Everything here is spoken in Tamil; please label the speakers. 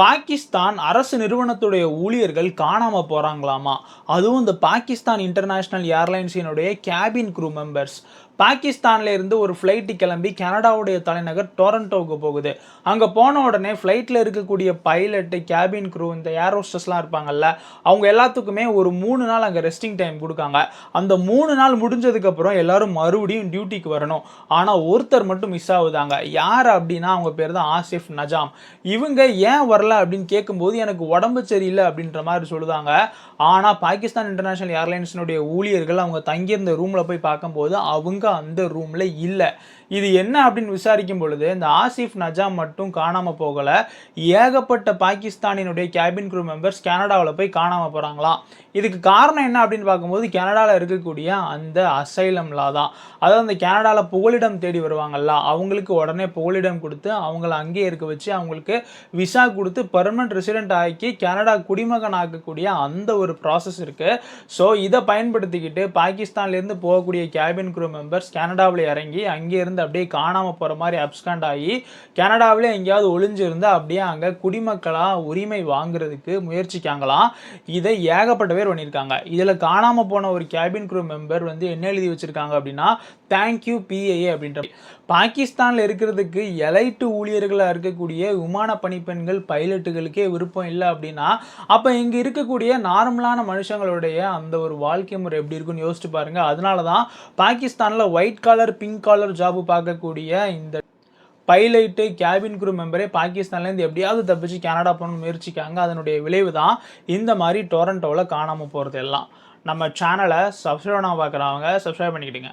Speaker 1: பாகிஸ்தான் அரசு நிறுவனத்துடைய ஊழியர்கள் காணாமல் போகிறாங்களாமா அதுவும் இந்த பாகிஸ்தான் இன்டர்நேஷ்னல் ஏர்லைன்ஸினுடைய கேபின் க்ரூ மெம்பர்ஸ் பாகிஸ்தான்ல இருந்து ஒரு ஃப்ளைட்டு கிளம்பி கனடாவுடைய தலைநகர் டொரண்டோவுக்கு போகுது. அங்கே போன உடனே ஃப்ளைட்டில் இருக்கக்கூடிய பைலட்டு கேபின் க்ரூ இந்த ஏர் ஹோஸ்டஸ்லாம் இருப்பாங்கல்ல அவங்க எல்லாத்துக்குமே ஒரு மூணு நாள் அங்கே ரெஸ்டிங் டைம் கொடுக்காங்க. அந்த மூணு நாள் முடிஞ்சதுக்கப்புறம் எல்லாரும் மறுபடியும் டியூட்டிக்கு வரணும். ஆனால் ஒருத்தர் மட்டும் மிஸ் ஆகுதாங்க. யார் அப்படின்னா அவங்க பேர் தான் ஆசிஃப் நஜாம். இவங்க ஏன் வரல அப்படின்னு கேட்கும்போது எனக்கு உடம்பு சரியில்லை அப்படின்ற மாதிரி சொல்லுதாங்க. ஆனால் பாகிஸ்தான் இன்டர்நேஷனல் ஏர்லைன்ஸினுடைய ஊழியர்கள் அவங்க தங்கியிருந்த ரூமில் போய் பார்க்கும்போது அவங்க அந்த ரூமில் இல்லை. இது என்ன அப்படின்னு விசாரிக்கும் பொழுது இந்த ஆசிஃப் நஜாம் மட்டும் காணாமல் போகலை. ஏகப்பட்ட பாகிஸ்தானினுடைய கேபின் குரூ மெம்பர்ஸ் கனடாவில் போய் காணாமல் போகிறாங்களாம் இதுக்கு காரணம் என்ன அப்படின்னு பார்க்கும்போது கனடாவில் இருக்கக்கூடிய அந்த அசைலம்லா தான். அதாவது அந்த கனடாவில் புகலிடம் தேடி வருவாங்கல்ல அவங்களுக்கு உடனே புகலிடம் கொடுத்து அவங்கள அங்கேயே இருக்க வச்சு அவங்களுக்கு விசா கொடுத்து பர்மனன்ட் ரெசிடென்ட் ஆக்கி கனடா குடிமகன் ஆக்கக்கூடிய அந்த ஒரு ப்ராசஸ் இருக்குது ஸோ இதை பயன்படுத்திக்கிட்டு பாகிஸ்தான்லேருந்து போகக்கூடிய கேபின் குரூ மெம்பர்ஸ் கனடாவில் இறங்கி அங்கேருந்து அப்படியே காணாமல் போகிற மாதிரி அப்ஸ்காண்ட் ஆகி கனடாவிலே எங்கேயாவது ஒளிஞ்சிருந்து அப்படியே அங்கே குடிமக்களாக உரிமை வாங்குறதுக்கு முயற்சிக்காங்களாம். இதை ஏகப்பட்ட பேர் பண்ணியிருக்காங்க. இதில் காணாமல் போன ஒரு கேபின் குரூ மெம்பர் வந்து என்ன எழுதி வச்சிருக்காங்க அப்படின்னா தேங்க்யூ பிஏஏ அப்படின்ற பாகிஸ்தானில் இருக்கிறதுக்கு எலைட்டு ஊழியர்களாக இருக்கக்கூடிய விமான பணிப்பெண்கள் பைலட்டுகளுக்கே விருப்பம் இல்லை அப்படின்னா அப்போ இங்கே இருக்கக்கூடிய நார்மலான மனுஷங்களுடைய அந்த ஒரு வாழ்க்கை முறை எப்படி இருக்குன்னு யோசிச்சு பாருங்கள் அதனால தான் பாகிஸ்தானில் white collar pink collar job பார்க்கக்கூடிய இந்த பைலட்டு கேபின் குரூ மெம்பரே பாகிஸ்தான்லேருந்து எப்படியாவது தப்பிச்சு கனடா போகணும்னு முயற்சிக்காங்க அதனுடைய விளைவு தான் இந்த மாதிரி டொரண்டோவில் காணாமல் போகிறது எல்லாம். நம்ம சேனலை சப்ஸ்கிரைப் பண்ண பார்க்குறவங்க சப்ஸ்கிரைப் பண்ணிக்கிட்டுங்க